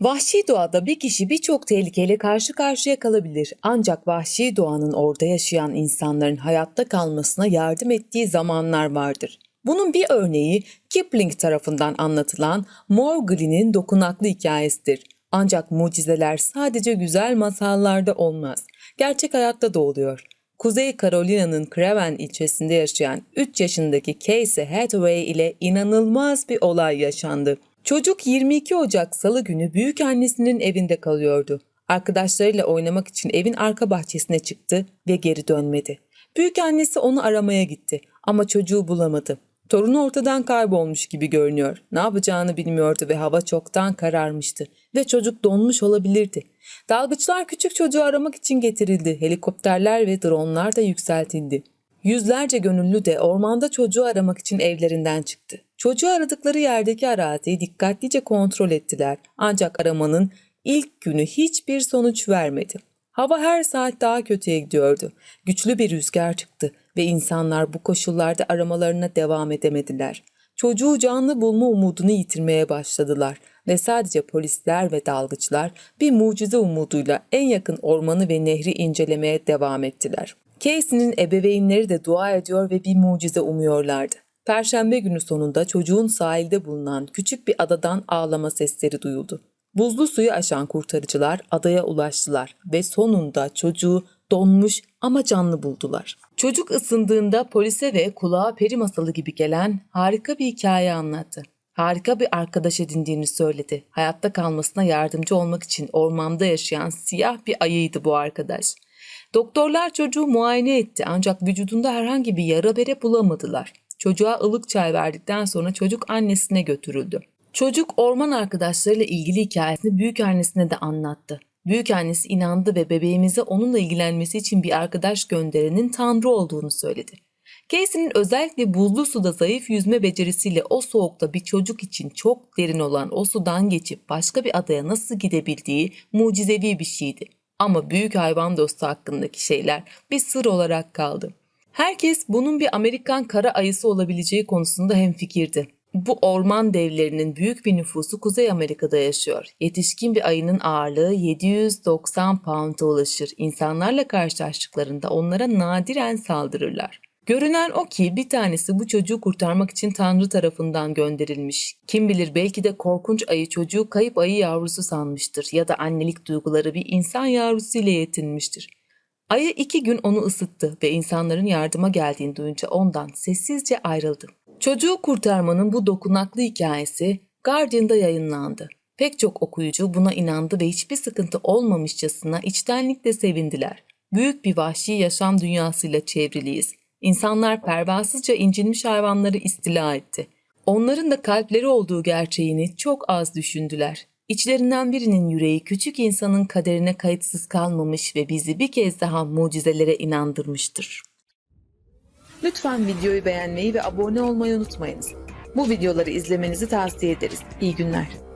Vahşi doğada bir kişi birçok tehlikeyle karşı karşıya kalabilir. Ancak vahşi doğanın orada yaşayan insanların hayatta kalmasına yardım ettiği zamanlar vardır. Bunun bir örneği Kipling tarafından anlatılan Mowgli'nin dokunaklı hikayesidir. Ancak mucizeler sadece güzel masallarda olmaz. Gerçek hayatta da oluyor. Kuzey Carolina'nın Craven ilçesinde yaşayan 3 yaşındaki Casey Hathaway ile inanılmaz bir olay yaşandı. Çocuk 22 Ocak Salı günü büyük annesinin evinde kalıyordu. Arkadaşlarıyla oynamak için evin arka bahçesine çıktı ve geri dönmedi. Büyük annesi onu aramaya gitti ama çocuğu bulamadı. Torunu ortadan kaybolmuş gibi görünüyor. Ne yapacağını bilmiyordu ve hava çoktan kararmıştı ve çocuk donmuş olabilirdi. Dalgıçlar küçük çocuğu aramak için getirildi. Helikopterler ve dronlar da yükseltildi. Yüzlerce gönüllü de ormanda çocuğu aramak için evlerinden çıktı. Çocuğu aradıkları yerdeki araziyi dikkatlice kontrol ettiler. Ancak aramanın ilk günü hiçbir sonuç vermedi. Hava her saat daha kötüye gidiyordu. Güçlü bir rüzgar çıktı ve insanlar bu koşullarda aramalarına devam edemediler. Çocuğu canlı bulma umudunu yitirmeye başladılar ve sadece polisler ve dalgıçlar bir mucize umuduyla en yakın ormanı ve nehri incelemeye devam ettiler. Casey'nin ebeveynleri de dua ediyor ve bir mucize umuyorlardı. Perşembe günü sonunda çocuğun sahilde bulunan küçük bir adadan ağlama sesleri duyuldu. Buzlu suyu aşan kurtarıcılar adaya ulaştılar ve sonunda çocuğu donmuş ama canlı buldular. Çocuk ısındığında polise ve kulağa peri masalı gibi gelen harika bir hikaye anlattı. Harika bir arkadaş edindiğini söyledi. Hayatta kalmasına yardımcı olmak için ormanda yaşayan siyah bir ayıydı bu arkadaş. Doktorlar çocuğu muayene etti ancak vücudunda herhangi bir yara bere bulamadılar. Çocuğa ılık çay verdikten sonra çocuk annesine götürüldü. Çocuk orman arkadaşlarıyla ilgili hikayesini büyük annesine de anlattı. Büyük annesi inandı ve bebeğimize onunla ilgilenmesi için bir arkadaş gönderenin Tanrı olduğunu söyledi. Casey'nin özellikle buzlu suda zayıf yüzme becerisiyle o soğukta bir çocuk için çok derin olan o sudan geçip başka bir adaya nasıl gidebildiği mucizevi bir şeydi. Ama büyük hayvan dostu hakkındaki şeyler bir sır olarak kaldı. Herkes bunun bir Amerikan kara ayısı olabileceği konusunda hemfikirdi. Bu orman devlerinin büyük bir nüfusu Kuzey Amerika'da yaşıyor. Yetişkin bir ayının ağırlığı 790 pound'a ulaşır. İnsanlarla karşılaştıklarında onlara nadiren saldırırlar. Görünen o ki bir tanesi bu çocuğu kurtarmak için Tanrı tarafından gönderilmiş. Kim bilir belki de korkunç ayı çocuğu kayıp ayı yavrusu sanmıştır ya da annelik duyguları bir insan yavrusu ile yetinmiştir. Ayı iki gün onu ısıttı ve insanların yardıma geldiğini duyunca ondan sessizce ayrıldı. Çocuğu kurtarmanın bu dokunaklı hikayesi Guardian'da yayınlandı. Pek çok okuyucu buna inandı ve hiçbir sıkıntı olmamışçasına içtenlikle sevindiler. Büyük bir vahşi yaşam dünyasıyla çevriliyiz. İnsanlar pervasızca incinmiş hayvanları istila etti. Onların da kalpleri olduğu gerçeğini çok az düşündüler. İçlerinden birinin yüreği küçük insanın kaderine kayıtsız kalmamış ve bizi bir kez daha mucizelere inandırmıştır. Lütfen videoyu beğenmeyi ve abone olmayı unutmayınız. Bu videoları izlemenizi tavsiye ederiz. İyi günler.